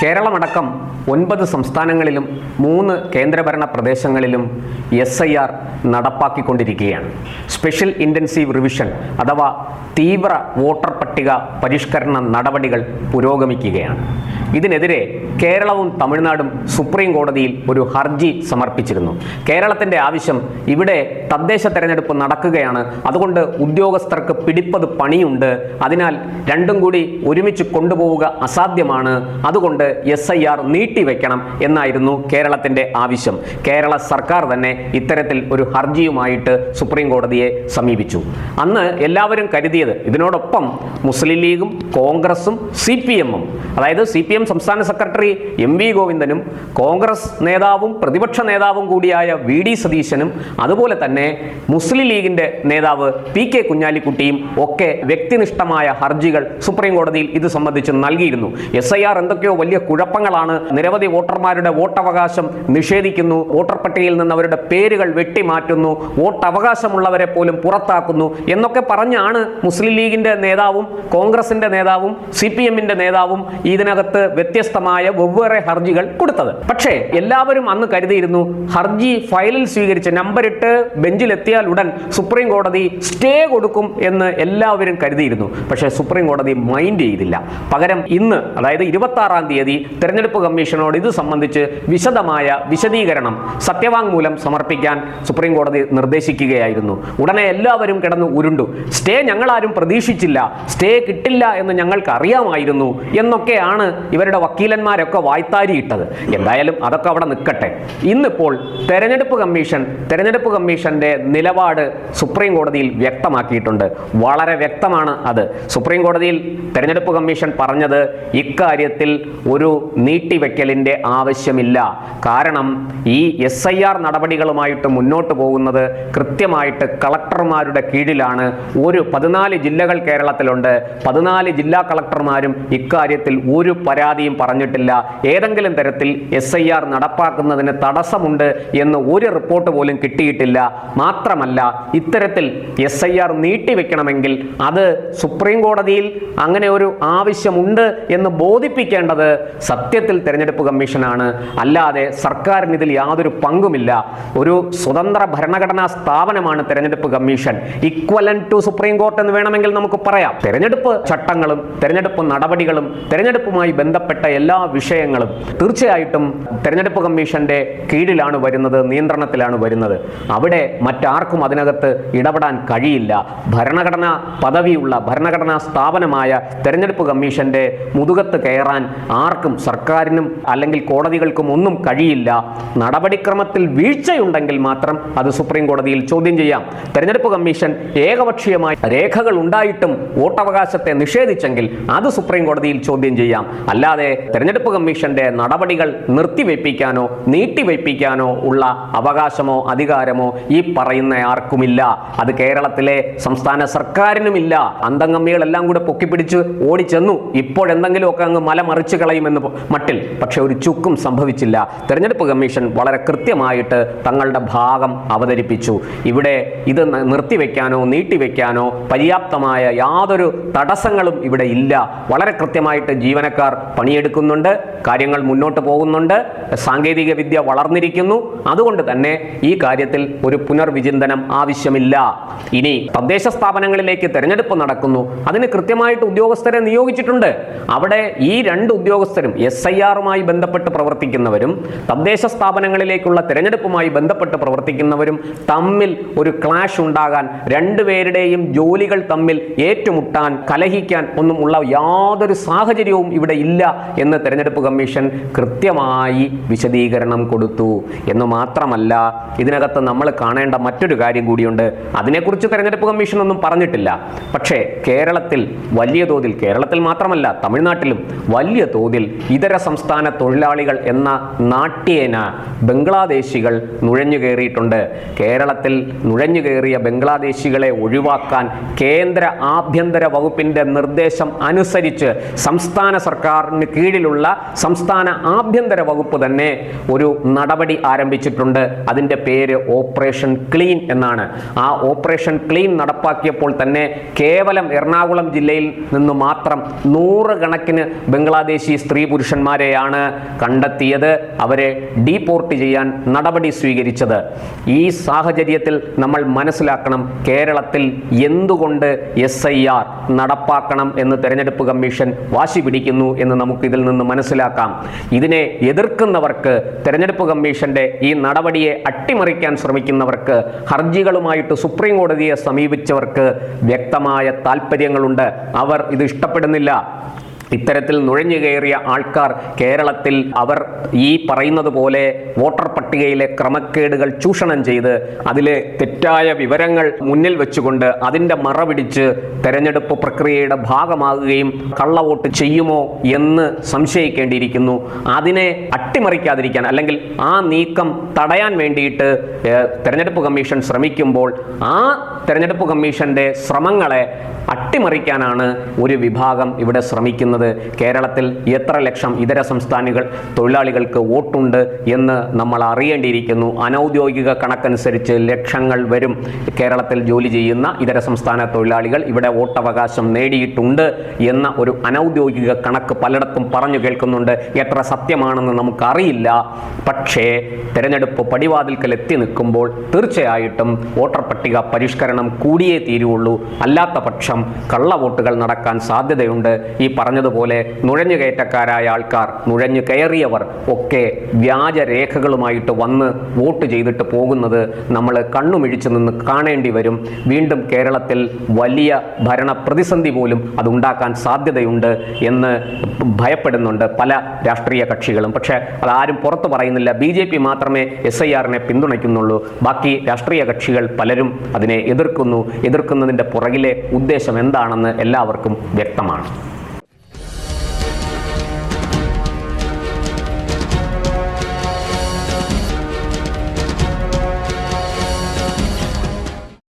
കേരളമടക്കം ഒൻപത് സംസ്ഥാനങ്ങളിലും മൂന്ന് കേന്ദ്രഭരണ പ്രദേശങ്ങളിലും എസ് ഐ ആർ നടപ്പാക്കിക്കൊണ്ടിരിക്കുകയാണ്. സ്പെഷ്യൽ ഇന്റൻസീവ് റിവിഷൻ അഥവാ തീവ്ര വോട്ടർ പട്ടിക പരിഷ്കരണ നടപടികൾ പുരോഗമിക്കുകയാണ്. ഇതിനെതിരെ കേരളവും തമിഴ്നാടും സുപ്രീം കോടതിയിൽ ഒരു ഹർജി സമർപ്പിച്ചിരുന്നു. കേരളത്തിന്റെ ആവശ്യം ഇവിടെ തദ്ദേശ തെരഞ്ഞെടുപ്പ് നടക്കുകയാണ്. അതുകൊണ്ട് ഉദ്യോഗസ്ഥർക്ക് പിടിപ്പത് പണിയുണ്ട്. അതിനാൽ രണ്ടും കൂടി ഒരുമിച്ച് കൊണ്ടുപോവുക അസാധ്യമാണ്. അതുകൊണ്ട് എസ് ഐ ആർ നീട്ടിവെക്കണം എന്നായിരുന്നു കേരളത്തിന്റെ ആവശ്യം. കേരള സർക്കാർ തന്നെ ഇത്തരത്തിൽ ഒരു ഹർജിയുമായിട്ട് സുപ്രീം കോടതിയെ സമീപിച്ചു. അന്ന് എല്ലാവരും കരുതിയത് ഇതിനോടൊപ്പം മുസ്ലിം ലീഗും കോൺഗ്രസും സി പി എമ്മും. അതായത് സി പി എം സംസ്ഥാന സെക്രട്ടറി എം വി ഗോവിന്ദനും കോൺഗ്രസ് നേതാവും പ്രതിപക്ഷ നേതാവും കൂടിയായ വി ഡി സതീശനും അതുപോലെ തന്നെ മുസ്ലിം ലീഗിന്റെ നേതാവ് പി കെ കുഞ്ഞാലിക്കുട്ടിയും ഒക്കെ വ്യക്തിനിഷ്ഠമായ ഹർജികൾ സുപ്രീം കോടതിയിൽ ഇത് സംബന്ധിച്ച് നൽകിയിരുന്നു. എസ് ഐ ആർ എന്തൊക്കെയോ വലിയ കുഴപ്പങ്ങളാണ്. നിരവധി വോട്ടർമാരുടെ വോട്ടവകാശം നിഷേധിക്കുന്നു. വോട്ടർ പട്ടികയിൽ നിന്ന് അവരുടെ പേരുകൾ വെട്ടിമാറ്റുന്നു. വോട്ടവകാശമുള്ളവരെ പോലും പുറത്താക്കുന്നു എന്നൊക്കെ പറഞ്ഞാണ് മുസ്ലിം ലീഗിന്റെ നേതാവും കോൺഗ്രസിന്റെ നേതാവും സി പി എമ്മിന്റെ നേതാവും ഇതിനകത്ത് വ്യത്യസ്തമായ വെവ്വേറെ ഹർജികൾ കൊടുത്തത്. പക്ഷേ എല്ലാവരും അന്ന് കരുതിയിരുന്നു ഹർജി ഫയലിൽ സ്വീകരിച്ച് നമ്പറിട്ട് ബെഞ്ചിലെത്തിയാൽ ഉടൻ സുപ്രീം കോടതി സ്റ്റേ കൊടുക്കും എന്ന് എല്ലാവരും കരുതിയിരുന്നു. പക്ഷേ സുപ്രീം കോടതി മൈൻഡ് ചെയ്തില്ല. പകരം ഇന്ന് അതായത് ഇരുപത്തി ആറാം തീയതി തെരഞ്ഞെടുപ്പ് കമ്മീഷനോട് ഇത് സംബന്ധിച്ച് വിശദമായ വിശദീകരണം സത്യവാങ്മൂലം സമർപ്പിക്കാൻ സുപ്രീം കോടതി നിർദ്ദേശിക്കുകയായിരുന്നു. ഉടനെ എല്ലാവരും കിടന്നു ഉരുണ്ടു. സ്റ്റേ ഞങ്ങളാരും പ്രതീക്ഷിച്ചില്ല. സ്റ്റേ കിട്ടില്ല എന്ന് ഞങ്ങൾക്ക് അറിയാമായിരുന്നു എന്നൊക്കെയാണ് ഇവരുടെ വക്കീലന്മാരൊക്കെ വായ്ത്താരിയിട്ടത്. എന്തായാലും അതൊക്കെ അവിടെ നിൽക്കട്ടെ. ഇന്നിപ്പോൾ തെരഞ്ഞെടുപ്പ് കമ്മീഷൻ തെരഞ്ഞെടുപ്പ് കമ്മീഷന്റെ നിലപാട് സുപ്രീം കോടതിയിൽ വ്യക്തമാക്കിയിട്ടുണ്ട്. വളരെ വ്യക്തമാണ് അത്. സുപ്രീം കോടതിയിൽ തെരഞ്ഞെടുപ്പ് കമ്മീഷൻ പറഞ്ഞത് ഇക്കാര്യത്തിൽ ഒരു നീട്ടിവെക്കലിന്റെ ആവശ്യമില്ല. കാരണം ഈ എസ് ഐ ആർ നടപടികളുമായിട്ട് മുന്നോട്ട് പോകുന്നത് കൃത്യമായിട്ട് കളക്ടർമാരുടെ കീഴിലാണ്. ഒരു പതിനാല് ജില്ലകൾ കേരളത്തിലുണ്ട്. പതിനാല് ജില്ലാ കളക്ടർമാരും ഇക്കാര്യത്തിൽ ഒരു പരാതിയും പറഞ്ഞിട്ടില്ല. ഏതെങ്കിലും തരത്തിൽ എസ് ഐ ആർ നടപ്പാക്കുന്നതിന് തടസ്സമുണ്ട് എന്ന് ഒരു റിപ്പോർട്ട് പോലും കിട്ടിയിട്ടില്ല. മാത്രമല്ല ഇത്തരത്തിൽ എസ് ഐ ആർ നീട്ടിവെക്കണമെങ്കിൽ അത് സുപ്രീം കോടതിയിൽ അങ്ങനെ ഒരു ആവശ്യമുണ്ട് എന്ന് ബോധിപ്പിക്കേണ്ടത് സത്യത്തിൽ തിരഞ്ഞെടുപ്പ് കമ്മീഷനാണ്. അല്ലാതെ സർക്കാരിന് ഇതിൽ യാതൊരു പങ്കുമില്ല. ഒരു സ്വതന്ത്ര ഭരണഘടനാ സ്ഥാപനമാണ് തെരഞ്ഞെടുപ്പ് commission. Equivalent to supreme court എന്ന് വേണമെങ്കിൽ നമുക്ക് പറയാം. തെരഞ്ഞെടുപ്പ് ചട്ടങ്ങളും തെരഞ്ഞെടുപ്പ് നടപടികളും തെരഞ്ഞെടുപ്പുമായി ബന്ധപ്പെട്ട എല്ലാ വിഷയങ്ങളും തീർച്ചയായിട്ടും തെരഞ്ഞെടുപ്പ് കമ്മീഷന്റെ കീഴിലാണ് വരുന്നത് നിയന്ത്രണത്തിലാണ് വരുന്നത്. അവിടെ മറ്റാർക്കും അതിനകത്ത് ഇടപെടാൻ കഴിയില്ല. ഭരണഘടനാ പദവിയുള്ള ഭരണഘടനാ സ്ഥാപനമായ തെരഞ്ഞെടുപ്പ് കമ്മീഷന്റെ മുതുകത്ത് കയറാൻ ആർക്കും സർക്കാരിനും അല്ലെങ്കിൽ കോടതികൾക്കും ഒന്നും കഴിയില്ല. നടപടിക്രമത്തിൽ വീഴ്ചയുണ്ടെങ്കിൽ മാത്രം അത് സുപ്രീം കോടതിയിൽ ചോദ്യം ചെയ്യാം. തെരഞ്ഞെടുപ്പ് കമ്മീഷൻ ഏകപക്ഷീയമായി രേഖകൾ ഉണ്ടായിട്ടും വോട്ടവകാശത്തെ നിഷേധിച്ചെങ്കിൽ അത് സുപ്രീം കോടതിയിൽ ചോദ്യം ചെയ്യാം. അല്ലാതെ തെരഞ്ഞെടുപ്പ് കമ്മീഷന്റെ നടപടികൾ നിർത്തിവെപ്പിക്കാനോ നീട്ടിവെപ്പിക്കാനോ ഉള്ള അവകാശമോ അധികാരമോ ഈ പറയുന്ന ആർക്കുമില്ല. അത് കേരളത്തിലെ സംസ്ഥാന സർക്കാരിനുമില്ല. അന്തംഗമ്മികളെല്ലാം കൂടെ പൊക്കിപ്പിടിച്ച് ഓടിച്ചെന്നു. ഇപ്പോഴെന്തെങ്കിലുമൊക്കെ അങ്ങ് മല മറിച്ച് കളയുമെന്ന് മട്ടിൽ. പക്ഷെ ഒരു ചുക്കും സംഭവിച്ചില്ല. തെരഞ്ഞെടുപ്പ് കമ്മീഷൻ വളരെ കൃത്യമായിട്ട് തങ്ങളുടെ ഭാഗം അവതരിപ്പിച്ചു. ഇവിടെ ഇത് നിർത്തിവെക്കാനോ നീട്ടിവെക്കാനോ പര്യാപ്തമായ യാതൊരു തടസ്സങ്ങളും ഇവിടെ ഇല്ല. വളരെ കൃത്യമായിട്ട് ജീവനക്കാർ പണിയെടുക്കുന്നുണ്ട് കാര്യങ്ങൾ മുന്നോട്ട് പോകുന്നുണ്ട് സാങ്കേതിക വിദ്യ വളർന്നിരിക്കുന്നു. അതുകൊണ്ട് തന്നെ ഈ കാര്യത്തിൽ ഒരു പുനർവിചിന്തനം ആവശ്യമില്ല. ഇനി തദ്ദേശ സ്ഥാപനങ്ങളിലേക്ക് തെരഞ്ഞെടുപ്പ് നടക്കുന്നു. അതിന് കൃത്യമായിട്ട് ഉദ്യോഗസ്ഥരെ നിയോഗിച്ചിട്ടുണ്ട്. അവിടെ ഈ രണ്ട് ഉദ്യോഗസ്ഥരും എസ് ഐ ആറുമായി ബന്ധപ്പെട്ട് പ്രവർത്തിക്കുന്നവരും തദ്ദേശ സ്ഥാപനങ്ങളിലേക്കുള്ള തെരഞ്ഞെടുപ്പുമായി ബന്ധപ്പെട്ട് പ്രവർത്തിക്കുന്നവരും തമ്മിൽ ഒരു ക്ലാഷ് ഉണ്ടാകാൻ രണ്ടുപേരുടെയും ജോലികൾ തമ്മിൽ ഏറ്റുമുട്ടാൻ കലഹിക്കാൻ ഒന്നും ഉള്ള യാതൊരു സാഹചര്യവും ഇവിടെ ഇല്ല. എന്ന് തെരഞ്ഞെടുപ്പ് കമ്മീഷൻ കൃത്യമായി വിശദീകരണം കൊടുത്തു. എന്ന് മാത്രമല്ല ഇതിനകത്ത് നമ്മൾ കാണേണ്ട മറ്റൊരു കാര്യം കൂടിയുണ്ട്. അതിനെക്കുറിച്ച് തെരഞ്ഞെടുപ്പ് കമ്മീഷൻ ഒന്നും പറഞ്ഞിട്ടില്ല. പക്ഷേ കേരളത്തിൽ വലിയ തോതിൽ കേരളത്തിൽ മാത്രമല്ല തമിഴ്നാട്ടിലും വലിയ തോതിൽ ഇതര സംസ്ഥാന തൊഴിലാളികൾ എന്ന നാട്യേന ബംഗ്ലാദേശികൾ നുഴഞ്ഞു കയറിയിട്ടുണ്ട്. കേരളത്തിൽ നുഴഞ്ഞു കയറിയ ബംഗ്ലാദേശികളെ ഒഴിവാക്കാൻ കേന്ദ്ര ആഭ്യന്തര വകുപ്പിന്റെ നിർദ്ദേശം അനുസരിച്ച് സംസ്ഥാന സർക്കാരിന് കീഴിലുള്ള സംസ്ഥാന ആഭ്യന്തര വകുപ്പ് തന്നെ ഒരു നടപടി ആരംഭിച്ചിട്ടുണ്ട്. അതിന്റെ പേര് ഓപ്പറേഷൻ ക്ലീൻ എന്നാണ്. ആ ഓപ്പറേഷൻ ക്ലീൻ നടപ്പാക്കിയപ്പോൾ തന്നെ കേവലം എറണാകുളം ജില്ലയിൽ നിന്ന് മാത്രം നൂറുകണക്കിന് ബംഗ്ലാദേശി സ്ത്രീ പുരുഷന്മാരെയാണ് കണ്ടെത്തിയത്. അവരെ ഡീപോർട്ട് ചെയ്യാൻ നടപടി സ്വീകരിച്ചത്. ഈ സാഹചര്യത്തിൽ നമ്മൾ മനസ്സിലാക്കണം കേരളത്തിൽ എന്തുകൊണ്ട് എസ് നടപ്പാക്കണം എന്ന് തെരഞ്ഞെടുപ്പ് കമ്മീഷൻ വാശി പിടിക്കുന്നു എന്ന് നമുക്ക് ഇതിൽ നിന്ന് മനസ്സിലാക്കാം. ഇതിനെ എതിർക്കുന്നവർക്ക് തെരഞ്ഞെടുപ്പ് കമ്മീഷന്റെ ഈ നടപടിയെ അട്ടിമറിക്കാൻ ശ്രമിക്കുന്നവർക്ക് ഹർജികളുമായിട്ട് സുപ്രീം കോടതിയെ സമീപിച്ചവർക്ക് വ്യക്തമായ താല്പര്യങ്ങളുണ്ട് അവർ ഇത് ഇഷ്ടപ്പെടുന്നില്ല. ഇത്തരത്തിൽ നുഴഞ്ഞു കയറിയ ആൾക്കാർ കേരളത്തിൽ അവർ ഈ പറയുന്നത് പോലെ വോട്ടർ പട്ടികയിലെ ക്രമക്കേടുകൾ ചൂഷണം ചെയ്ത് അതിലെ തെറ്റായ വിവരങ്ങൾ മുന്നിൽ വെച്ചുകൊണ്ട് അതിന്റെ മറ പിടിച്ച് തെരഞ്ഞെടുപ്പ് പ്രക്രിയയുടെ ഭാഗമാകുകയും കള്ളവോട്ട് ചെയ്യുമോ എന്ന് സംശയിക്കേണ്ടിയിരിക്കുന്നു. അതിനെ അട്ടിമറിക്കാതിരിക്കാൻ അല്ലെങ്കിൽ ആ നീക്കം തടയാൻ വേണ്ടിയിട്ട് തെരഞ്ഞെടുപ്പ് കമ്മീഷൻ ശ്രമിക്കുമ്പോൾ ആ തെരഞ്ഞെടുപ്പ് കമ്മീഷന്റെ ശ്രമങ്ങളെ അട്ടിമറിക്കാനാണ് ഒരു വിഭാഗം ഇവിടെ ശ്രമിക്കുന്നത്. കേരളത്തിൽ എത്ര ലക്ഷം ഇതര സംസ്ഥാനികൾ തൊഴിലാളികൾക്ക് വോട്ടുണ്ട് എന്ന് നമ്മൾ അറിയേണ്ടിയിരിക്കുന്നു. അനൗദ്യോഗിക കണക്കനുസരിച്ച് ലക്ഷങ്ങൾ വരും. കേരളത്തിൽ ജോലി ചെയ്യുന്ന ഇതര സംസ്ഥാന തൊഴിലാളികൾ ഇവിടെ വോട്ടവകാശം നേടിയിട്ടുണ്ട് എന്ന ഒരു അനൗദ്യോഗിക കണക്ക് പലയിടത്തും പറഞ്ഞു കേൾക്കുന്നുണ്ട്. എത്ര സത്യമാണെന്ന് നമുക്കറിയില്ല. പക്ഷേ തെരഞ്ഞെടുപ്പ് പടിവാതിൽക്കൽ എത്തി നിൽക്കുമ്പോൾ തീർച്ചയായിട്ടും വോട്ടർ പട്ടിക പരിഷ്കരണം കൂടിയേ തീരുള്ളൂ. അല്ലാത്ത പക്ഷം കള്ളവോട്ടുകൾ നടക്കാൻ സാധ്യതയുണ്ട്. ഈ പറഞ്ഞതുപോലെ നുഴഞ്ഞുകയറ്റക്കാരായ ആൾക്കാർ നുഴഞ്ഞു കയറിയവർ ഒക്കെ വ്യാജരേഖകളുമായിട്ട് വന്ന് വോട്ട് ചെയ്തിട്ട് പോകുന്നത് നമ്മൾ കണ്ണുമിഴിച്ചു നിന്ന് കാണേണ്ടി വരും. വീണ്ടും കേരളത്തിൽ വലിയ ഭരണ പ്രതിസന്ധി പോലും അതുണ്ടാക്കാൻ സാധ്യതയുണ്ട് എന്ന് ഭയപ്പെടുന്നുണ്ട് പല രാഷ്ട്രീയ കക്ഷികളും. പക്ഷേ അതാരും പുറത്തു പറയുന്നില്ല. ബി ജെ പി മാത്രമേ എസ് ഐ ആറിനെ പിന്തുണയ്ക്കുന്നുള്ളൂ. ബാക്കി രാഷ്ട്രീയ കക്ഷികൾ പലരും അതിനെ എതിർക്കുന്നു. എതിർക്കുന്നതിന്റെ പുറകിലെ ഉദ്ദേശം എന്താണെന്ന് എല്ലാവർക്കും വ്യക്തമാണ്.